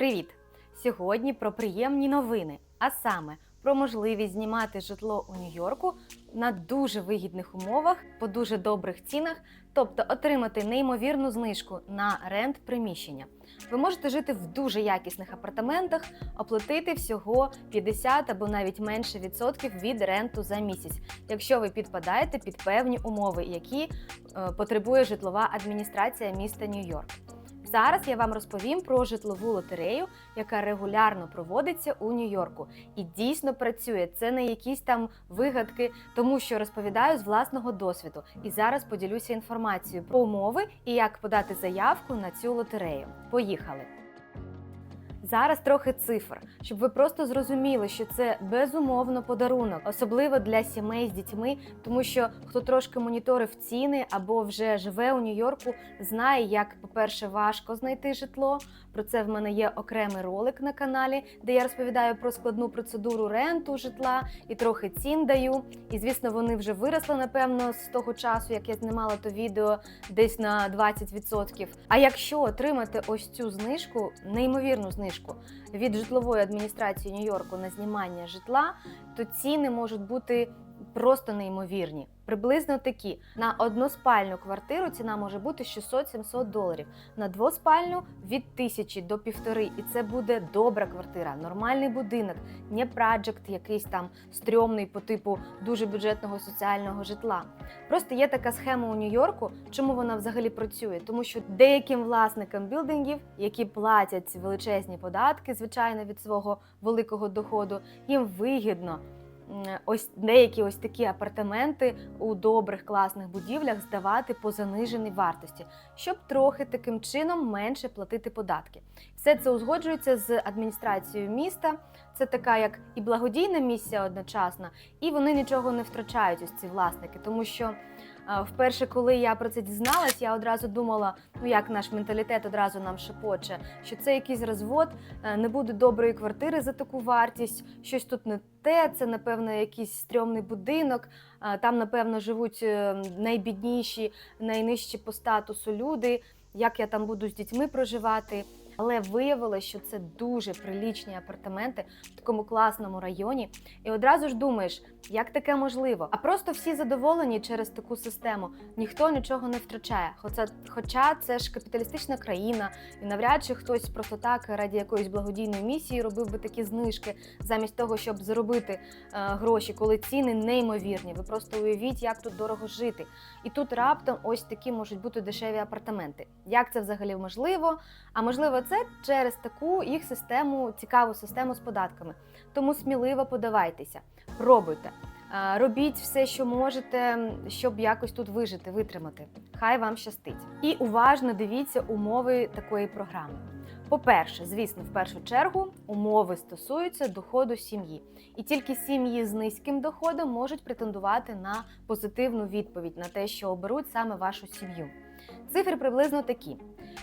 Привіт! Сьогодні про приємні новини, а саме про можливість знімати житло у Нью-Йорку на дуже вигідних умовах по дуже добрих цінах, тобто отримати неймовірну знижку на рент приміщення. Ви можете жити в дуже якісних апартаментах, оплатити всього 50 або навіть менше відсотків від ренту за місяць, якщо ви підпадаєте під певні умови, які е, потребує житлова адміністрація міста Нью-Йорк. Зараз я вам розповім про житлову лотерею, яка регулярно проводиться у Нью-Йорку і дійсно працює. Це не якісь там вигадки, тому що розповідаю з власного досвіду. І зараз поділюся інформацією про умови і як подати заявку на цю лотерею. Поїхали! Зараз трохи цифр, щоб ви просто зрозуміли, що це безумовно подарунок, особливо для сімей з дітьми, тому що хто трошки моніторив ціни або вже живе у Нью-Йорку, знає, як, по-перше, важко знайти житло. Про це в мене є окремий ролик на каналі, де я розповідаю про складну процедуру ренту житла і трохи цін даю. І звісно, вони вже виросли, напевно, з того часу, як я знімала то відео десь на 20%. А якщо отримати ось цю знижку, неймовірну знижку від житлової адміністрації Нью-Йорку на знімання житла, то ціни можуть бути просто неймовірні. Приблизно такі: на односпальну квартиру ціна може бути 600-700 доларів, на двоспальну від 1000 до півтори. І це буде добра квартира, нормальний будинок, не праджект якийсь там стрьомний по типу дуже бюджетного соціального житла. Просто є така схема у Нью-Йорку. Чому вона взагалі працює? Тому що деяким власникам білдингів, які платять величезні податки, звичайно, від свого великого доходу, їм вигідно. Ось деякі ось такі апартаменти у добрих класних будівлях здавати по заниженій вартості, щоб трохи таким чином менше платити податки. Все це узгоджується з адміністрацією міста. Це така як і благодійна місія одночасно, і вони нічого не втрачають ось ці власники, тому що Вперше, коли я про це дізналась, я одразу думала, ну як наш менталітет одразу нам шепоче, що це якийсь розвод, е, не буде доброї квартири за таку вартість, щось тут не те, це, напевно, якийсь стрьомний будинок, там, напевно, живуть е, найбідніші, найнижчі по статусу люди, як я там буду з дітьми проживати. Але виявилося, що це дуже прилічні апартаменти в такому класному районі. І одразу ж думаєш, як таке можливо? А просто всі задоволені через таку систему. Ніхто нічого не втрачає. Хоча, хоча це ж капіталістична країна, і навряд чи хтось просто так раді якоїсь благодійної місії робив би такі знижки, замість того, щоб заробити е, гроші, коли ціни неймовірні. Ви просто уявіть, як тут дорого жити. І тут раптом ось такі можуть бути дешеві апартаменти. Як це взагалі можливо? А можливо, це через таку їх систему, цікаву систему з податками. Тому сміливо подавайтеся, пробуйте. Робіть все, що можете, щоб якось тут вижити, витримати. Хай вам щастить. І уважно дивіться умови такої програми. По-перше, звісно, в першу чергу умови стосуються доходу сім'ї, і тільки сім'ї з низьким доходом можуть претендувати на позитивну відповідь на те, що оберуть саме вашу сім'ю. Цифри приблизно такі: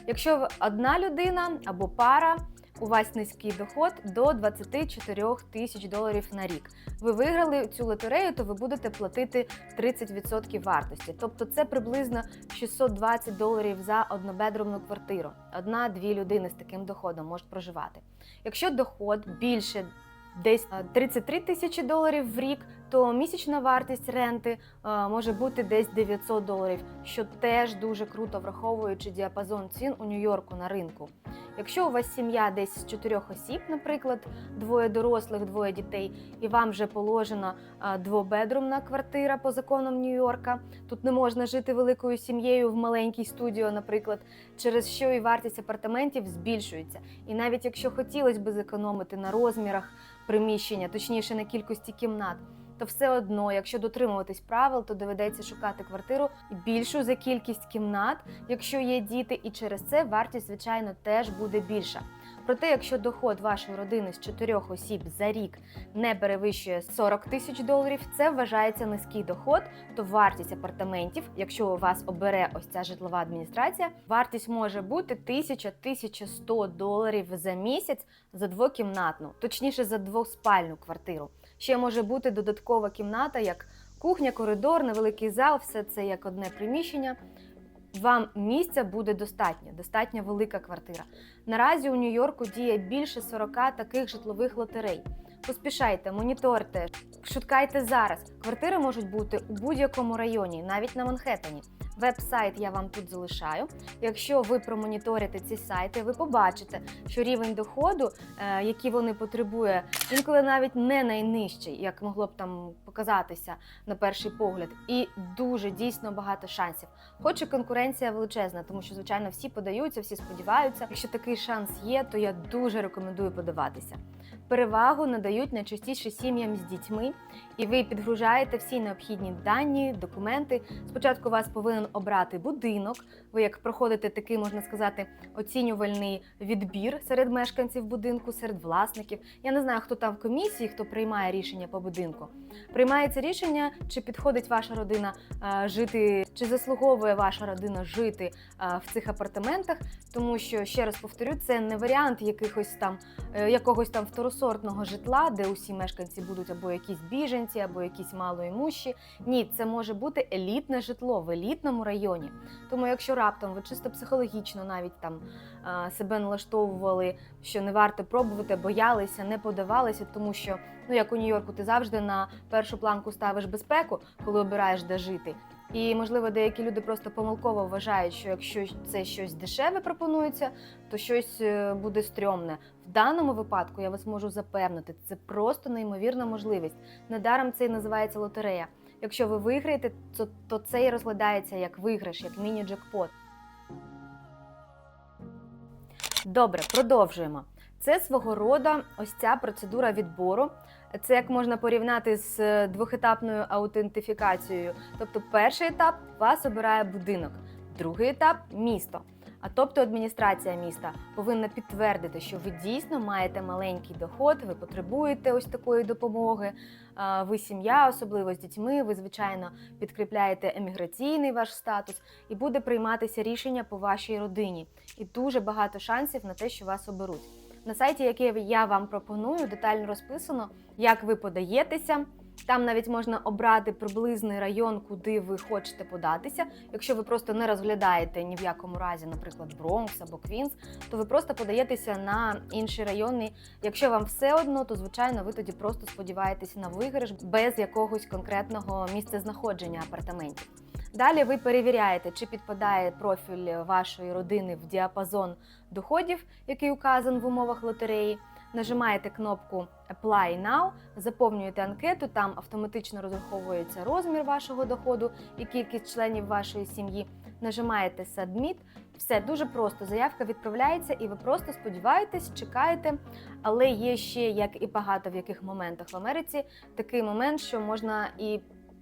якщо ви одна людина або пара, у вас низький доход до 24 тисяч доларів на рік. Ви виграли цю лотерею, то ви будете платити 30% вартості. Тобто це приблизно 620 доларів за однобедрумну квартиру. Одна-дві людини з таким доходом можуть проживати. Якщо доход більше десь е, 33 тисячі доларів в рік, то місячна вартість ренти е, може бути десь 900 доларів, що теж дуже круто, враховуючи діапазон цін у Нью-Йорку на ринку. Якщо у вас сім'я десь з чотирьох осіб, наприклад, двоє дорослих, двоє дітей, і вам вже положена е, двобедрумна квартира по законам Нью-Йорка, тут не можна жити великою сім'єю в маленькій студіо, наприклад, через що і вартість апартаментів збільшується. І навіть якщо хотілося б зекономити на розмірах приміщення, точніше на кількості кімнат. То все одно, якщо дотримуватись правил, то доведеться шукати квартиру більшу за кількість кімнат, якщо є діти, і через це вартість, звичайно, теж буде більша. Проте, якщо доход вашої родини з чотирьох осіб за рік не перевищує 40 тисяч доларів, це вважається низький доход, то вартість апартаментів, якщо у вас обере ось ця житлова адміністрація, вартість може бути 1000-1100 доларів за місяць за двокімнатну, точніше за двоспальну квартиру. Ще може бути додаткова кімната, як кухня, коридор, невеликий зал, все це як одне приміщення. вам місця буде достатньо, достатньо велика квартира. Наразі у Нью-Йорку діє більше 40 таких житлових лотерей. Поспішайте, моніторте, шукайте зараз. Квартири можуть бути у будь-якому районі, навіть на Манхеттені. Веб-сайт я вам тут залишаю. Якщо ви промоніторите ці сайти, ви побачите, що рівень доходу, е, який вони потребує, інколи навіть не найнижчий, як могло б там показатися на перший погляд, і дуже дійсно багато шансів. Хоч і конкуренція величезна, тому що звичайно всі подаються, всі сподіваються. Якщо такий шанс є, то я дуже рекомендую подаватися. Перевагу надають найчастіше сім'ям з дітьми, і ви підгружаєте всі необхідні дані, документи. Спочатку вас повинен обрати будинок. Ви як проходите такий, можна сказати, оцінювальний відбір серед мешканців будинку, серед власників. Я не знаю, хто там в комісії, хто приймає рішення по будинку. Приймається рішення, чи підходить ваша родина е, жити, чи заслуговує ваша родина жити е, в цих апартаментах, тому що ще раз повторю, це не варіант якихось там е, якогось там второсортного житла, де усі мешканці будуть або якісь біженці, або якісь малоімущі. Ні, це може бути елітне житло в елітному районі. Тому, якщо раптом ви чисто психологічно навіть там себе налаштовували, що не варто пробувати, боялися, не подавалися, тому що ну як у Нью-Йорку, ти завжди на першу планку ставиш безпеку, коли обираєш де жити. І можливо, деякі люди просто помилково вважають, що якщо це щось дешеве пропонується, то щось е, буде стрьомне. В даному випадку я вас можу запевнити, це просто неймовірна можливість. Недаром це і називається лотерея. Якщо ви виграєте, то, то це і розглядається як виграш, як міні-джекпот. Добре, продовжуємо. Це свого роду ось ця процедура відбору. Це як можна порівняти з е, двохетапною аутентифікацією. Тобто, перший етап вас обирає будинок, другий етап місто. А тобто адміністрація міста повинна підтвердити, що ви дійсно маєте маленький доход, ви потребуєте ось такої допомоги. Ви сім'я, особливо з дітьми. Ви звичайно підкріпляєте еміграційний ваш статус, і буде прийматися рішення по вашій родині. І дуже багато шансів на те, що вас оберуть. На сайті, який я вам пропоную, детально розписано, як ви подаєтеся. Там навіть можна обрати приблизний район, куди ви хочете податися. Якщо ви просто не розглядаєте ні в якому разі, наприклад, Бронкс або Квінс, то ви просто подаєтеся на інші райони. Якщо вам все одно, то звичайно ви тоді просто сподіваєтеся на виграш без якогось конкретного місцезнаходження апартаментів. Далі ви перевіряєте, чи підпадає профіль вашої родини в діапазон доходів, який указан в умовах лотереї. Нажимаєте кнопку Apply Now, заповнюєте анкету, там автоматично розраховується розмір вашого доходу і кількість членів вашої сім'ї. Нажимаєте Submit. Все дуже просто. Заявка відправляється, і ви просто сподіваєтесь, чекаєте. Але є ще, як і багато в яких моментах в Америці, такий момент, що можна і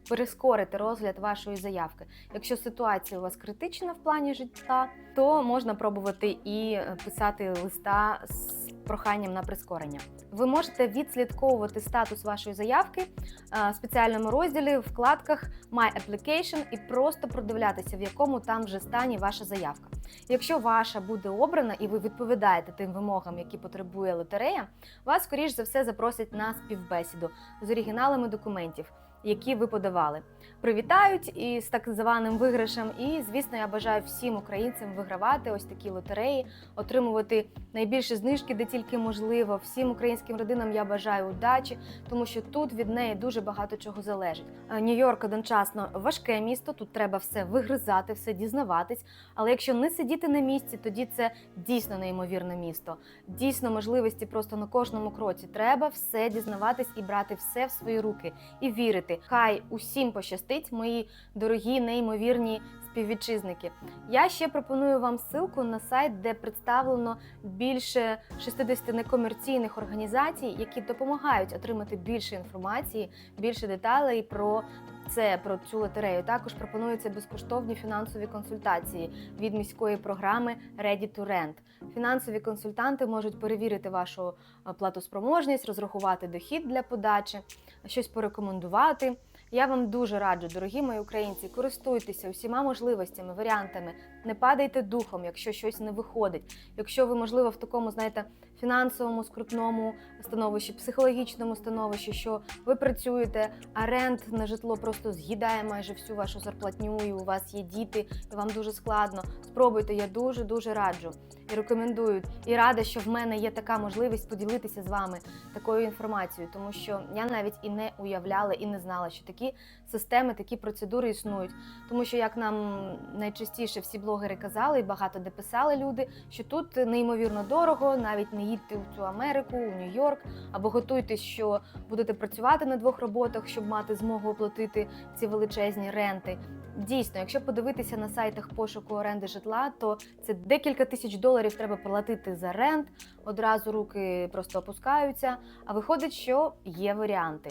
прискорити розгляд вашої заявки. Якщо ситуація у вас критична в плані життя, то можна пробувати і писати листа з проханням на прискорення. Ви можете відслідковувати статус вашої заявки е, в спеціальному розділі, вкладках My Application і просто продивлятися, в якому там вже стані ваша заявка. Якщо ваша буде обрана і ви відповідаєте тим вимогам, які потребує лотерея, вас скоріш за все запросять на співбесіду з оригіналами документів які ви подавали. Привітають із так званим виграшем. І, звісно, я бажаю всім українцям вигравати ось такі лотереї, отримувати найбільші знижки, де тільки можливо. Всім українським родинам я бажаю удачі, тому що тут від неї дуже багато чого залежить. Е, Нью-Йорк одночасно важке місто. Тут треба все вигризати, все дізнаватись. Але якщо не сидіти на місці, тоді це дійсно неймовірне місто. Дійсно, можливості просто на кожному кроці. Треба все дізнаватись і брати все в свої руки і вірити. Хай усім пощастить, мої дорогі, неймовірні співвітчизники. Я ще пропоную вам ссылку на сайт, де представлено більше 60 некомерційних організацій, які допомагають отримати більше інформації, більше деталей про. Це про цю лотерею також пропонуються безкоштовні фінансові консультації від міської програми Ready to Rent. Фінансові консультанти можуть перевірити вашу е, платоспроможність, розрахувати дохід для подачі, щось порекомендувати. Я вам дуже раджу, дорогі мої українці, користуйтеся усіма можливостями, варіантами. Не падайте духом, якщо щось не виходить. Якщо ви, можливо, в такому, знаєте, фінансовому скрутному становищі, психологічному становищі, що ви працюєте, а рент на житло просто з'їдає майже всю вашу зарплатню, і у вас є діти, і вам дуже складно. Спробуйте, я дуже дуже раджу і рекомендую. І рада, що в мене є така можливість поділитися з вами такою інформацією, тому що я навіть і не уявляла, і не знала, що такі системи, такі процедури існують. Тому що, як нам найчастіше всі блогери казали, і багато де писали люди, що тут неймовірно дорого, навіть не їдьте в цю Америку, у Нью-Йорк, або готуйтесь, що будете працювати на двох роботах, щоб мати змогу оплатити ці величезні ренти. Дійсно, якщо подивитися на сайтах пошуку оренди житла, то це декілька тисяч доларів треба платити за рент. Одразу руки просто опускаються. А виходить, що є варіанти.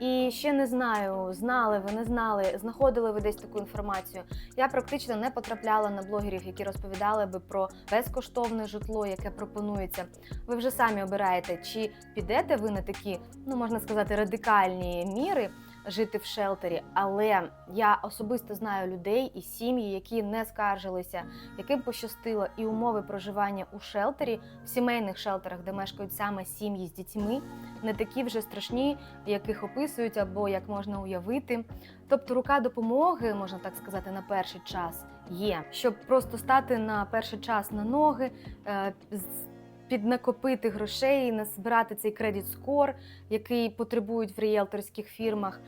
І ще не знаю, знали ви, не знали, знаходили ви десь таку інформацію. Я практично не потрапляла на блогерів, які розповідали би про безкоштовне житло, яке пропонується. Ви вже самі обираєте, чи підете ви на такі, ну можна сказати, радикальні міри жити в шелтері. Але я особисто знаю людей і сім'ї, які не скаржилися, яким пощастило, і умови проживання у шелтері, в сімейних шелтерах, де мешкають саме сім'ї з дітьми, не такі вже страшні, яких описують або як можна уявити. Тобто рука допомоги, можна так сказати, на перший час є, щоб просто стати на перший час на ноги. Піднакопити грошей, назбирати цей кредит скор, який потребують в ріелторських фірмах,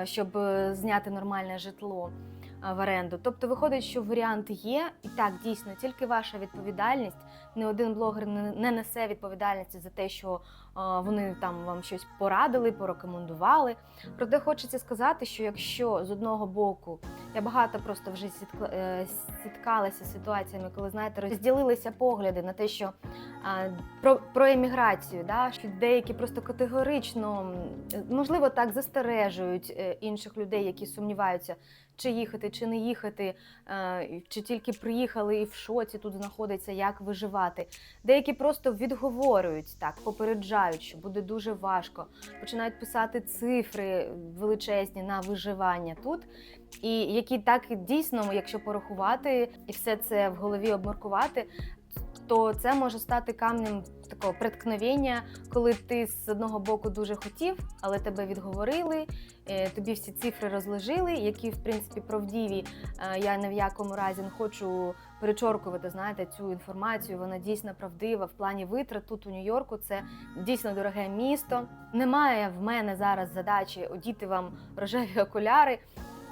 е, щоб е, зняти нормальне житло е, в оренду. Тобто виходить, що варіант є, і так дійсно тільки ваша відповідальність. Не один блогер не не несе відповідальності за те, що вони там вам щось порадили, порекомендували. Проте хочеться сказати, що якщо з одного боку я багато просто вже е, з ситуаціями, коли знаєте, розділилися погляди на те, що про, про еміграцію, да, що деякі просто категорично, можливо, так застережують е, інших людей, які сумніваються, чи їхати, чи не їхати, е, чи тільки приїхали і в шоці тут знаходиться, як виживати. Деякі просто відговорюють так, попереджають, що буде дуже важко. Починають писати цифри величезні на виживання тут. І які так дійсно, якщо порахувати і все це в голові обмаркувати, то це може стати камнем такого преткновення, коли ти з одного боку дуже хотів, але тебе відговорили, е, тобі всі цифри розложили, які в принципі правдиві. Е, Я ні в якому разі не хочу перечоркувати, знаєте, цю інформацію. Вона дійсно правдива в плані витрат тут у Нью-Йорку. Це дійсно дороге місто. Немає в мене зараз задачі одіти вам рожеві окуляри.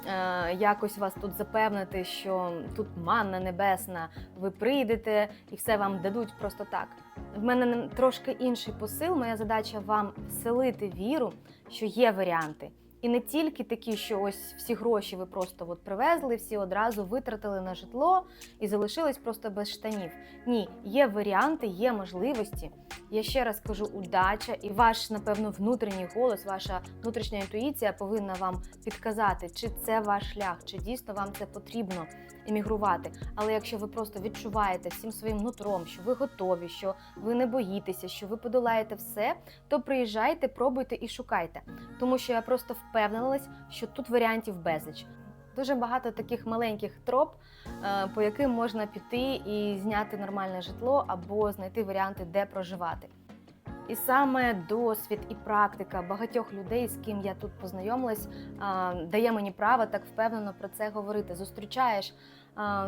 Е, Якось вас тут запевнити, що тут манна небесна, ви прийдете і все вам дадуть просто так. В мене трошки інший посил. Моя задача вам вселити віру, що є варіанти. І не тільки такі, що ось всі гроші ви просто от привезли, всі одразу витратили на житло і залишились просто без штанів. Ні, є варіанти, є можливості. Я ще раз кажу, удача і ваш, напевно, внутрішній голос, ваша внутрішня інтуїція повинна вам підказати, чи це ваш шлях, чи дійсно вам це потрібно емігрувати. Але якщо ви просто відчуваєте всім своїм нутром, що ви готові, що ви не боїтеся, що ви подолаєте все, то приїжджайте, пробуйте і шукайте. Тому що я просто впевнилась, що тут варіантів безліч. Дуже багато таких маленьких троп, е, по яким можна піти і зняти нормальне житло або знайти варіанти, де проживати. І саме досвід і практика багатьох людей, з ким я тут познайомилась, дає мені право так впевнено про це говорити. Зустрічаєш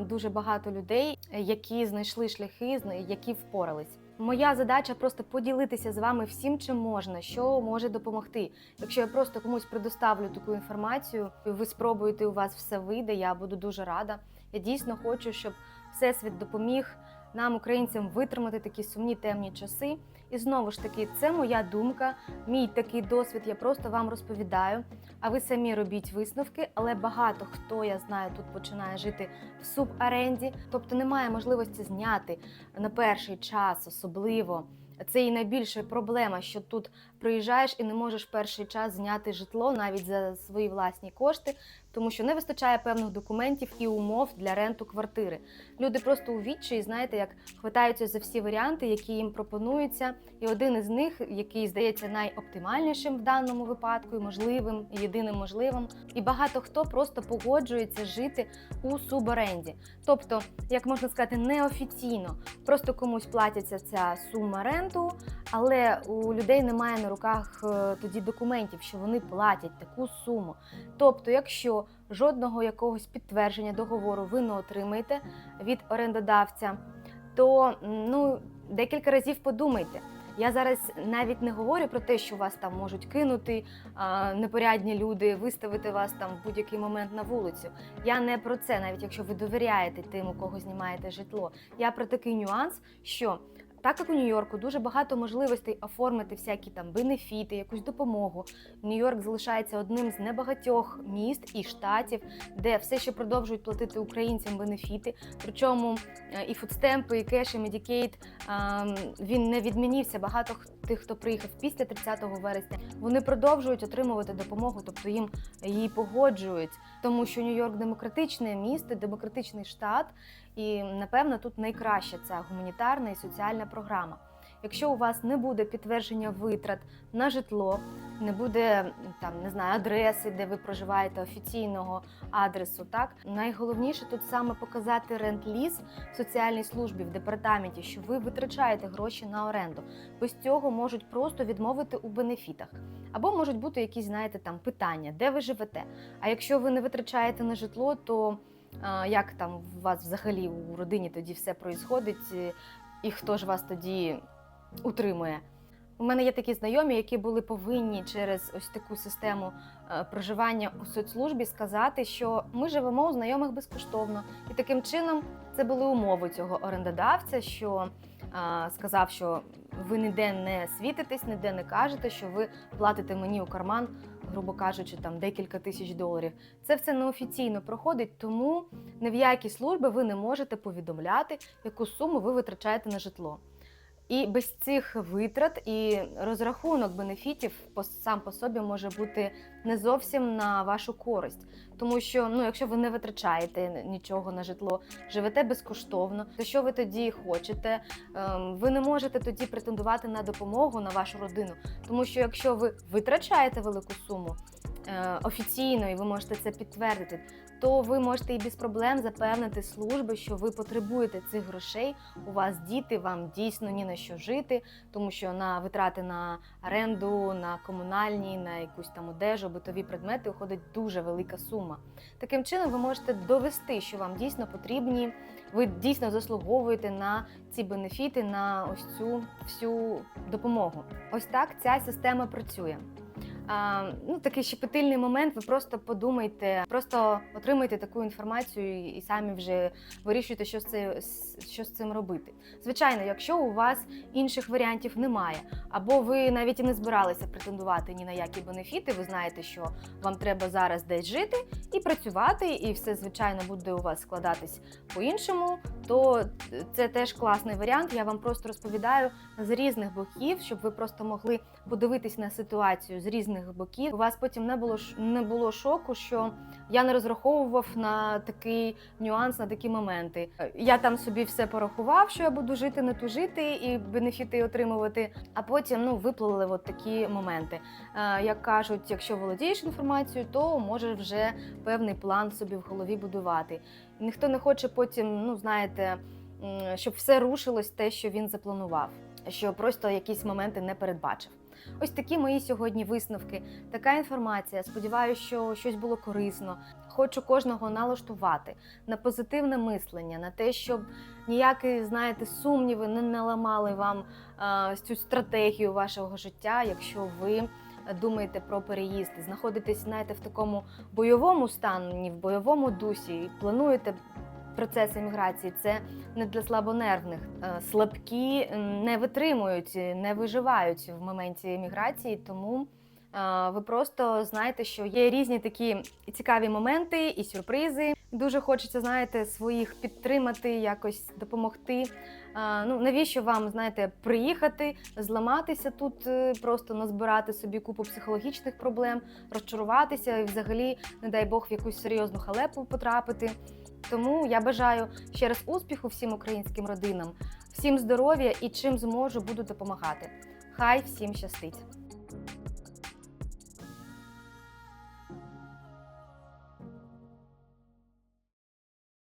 дуже багато людей, які знайшли шляхи, які впорались. Моя задача просто поділитися з вами всім, чим можна, що може допомогти. Якщо я просто комусь предоставлю таку інформацію, ви спробуєте, у вас все вийде, я буду дуже рада. Я дійсно хочу, щоб всесвіт допоміг нам, українцям, витримати такі сумні темні часи. І знову ж таки, це моя думка, мій такий досвід. Я просто вам розповідаю. А ви самі робіть висновки. Але багато хто я знаю тут починає жити в субаренді, тобто немає можливості зняти на перший час, особливо. Це і найбільша проблема, що тут приїжджаєш і не можеш перший час зняти житло навіть за свої власні кошти. Тому що не вистачає певних документів і умов для ренту квартири. Люди просто у відчаї, знаєте, як хватаються за всі варіанти, які їм пропонуються. І один із них, який здається найоптимальнішим в даному випадку, і можливим, і єдиним можливим. І багато хто просто погоджується жити у суборенді. Тобто, як можна сказати, неофіційно, просто комусь платиться ця сума ренту, але у людей немає на руках е, тоді документів, що вони платять таку суму. Тобто, якщо жодного якогось підтвердження договору ви не отримаєте від орендодавця, то ну, декілька разів подумайте. Я зараз навіть не говорю про те, що вас там можуть кинути а, непорядні люди, виставити вас там в будь-який момент на вулицю. Я не про це, навіть якщо ви довіряєте тим, у кого знімаєте житло. Я про такий нюанс, що так як у Нью-Йорку дуже багато можливостей оформити всякі там бенефіти, якусь допомогу. Нью-Йорк залишається одним з небагатьох міст і штатів, де все ще продовжують платити українцям бенефіти. Причому е, і фудстемпи, і кеш, і Медікейт він не відмінився. Багато тих, хто приїхав після 30 вересня, вони продовжують отримувати допомогу, тобто їм її погоджують, тому що Нью-Йорк демократичне місто, демократичний штат, і напевно тут найкраща ця гуманітарна і соціальна програма. Якщо у вас не буде підтвердження витрат на житло, не буде там не знаю адреси, де ви проживаєте офіційного адресу, так найголовніше тут саме показати рент-ліз в соціальній службі в департаменті, що ви витрачаєте гроші на оренду. Без цього можуть просто відмовити у бенефітах. Або можуть бути якісь, знаєте, там питання, де ви живете. А якщо ви не витрачаєте на житло, то а, як там у вас взагалі у родині тоді все проїсходить, і хто ж вас тоді утримує? У мене є такі знайомі, які були повинні через ось таку систему е, проживання у соцслужбі сказати, що ми живемо у знайомих безкоштовно. І таким чином це були умови цього орендодавця, що е, сказав, що ви ніде не світитесь, ніде не кажете, що ви платите мені у карман, грубо кажучи, там декілька тисяч доларів. Це все неофіційно проходить, тому ні в які служби ви не можете повідомляти, яку суму ви витрачаєте на житло. І без цих витрат і розрахунок бенефітів сам по собі може бути не зовсім на вашу користь. Тому що, ну, якщо ви не витрачаєте нічого на житло, живете безкоштовно, то що ви тоді хочете? Ем, Ви не можете тоді претендувати на допомогу на вашу родину. Тому що якщо ви витрачаєте велику суму е, офіційно, і ви можете це підтвердити, то ви можете і без проблем запевнити служби, що ви потребуєте цих грошей. У вас діти, вам дійсно ні на що жити, тому що на витрати на оренду, на комунальні, на якусь там одежу, битові предмети уходить дуже велика сума. Таким чином, ви можете довести, що вам дійсно потрібні, ви дійсно заслуговуєте на ці бенефіти, на ось цю всю допомогу. Ось так ця система працює. Ну, такий щепетильний момент. Ви просто подумайте, просто отримайте таку інформацію і, самі вже вирішуйте, що з, це, що з цим робити. Звичайно, якщо у вас інших варіантів немає, або ви навіть і не збиралися претендувати ні на які бенефіти, ви знаєте, що вам треба зараз десь жити і працювати, і все звичайно буде у вас складатись по-іншому, то це теж класний варіант. Я вам просто розповідаю з різних боків, щоб ви просто могли подивитись на ситуацію з різних боків. У вас потім не було не було шоку, що я не розраховував на такий нюанс, на такі моменти. Е, Я там собі все порахував, що я буду жити, не тужити і бенефіти отримувати. А потім ну виплили от такі моменти. Е, Як кажуть, якщо володієш інформацією, то можеш вже певний план собі в голові будувати. Ніхто не хоче потім, ну знаєте, щоб все рушилось те, що він запланував, що просто якісь моменти не передбачив. Ось такі мої сьогодні висновки. Така інформація. Сподіваюся, що щось було корисно. Хочу кожного налаштувати на позитивне мислення, на те, щоб ніякі, знаєте, сумніви не наламали вам а, цю стратегію вашого життя, якщо ви думаєте про переїзд, знаходитесь, знаєте, в такому бойовому стані, в бойовому дусі, і плануєте процес еміграції. Це не для слабонервних. Е, Слабкі не витримують, не виживають в моменті еміграції, тому Ви просто знаєте, що є різні такі цікаві моменти і сюрпризи. Дуже хочеться, знаєте, своїх підтримати, якось допомогти. Ну навіщо вам знаєте приїхати, зламатися тут, е, просто назбирати собі купу психологічних проблем, розчаруватися і взагалі, не дай Бог, в якусь серйозну халепу потрапити. Тому я бажаю ще раз успіху всім українським родинам, всім здоров'я і чим зможу, буду допомагати. Хай всім щастить!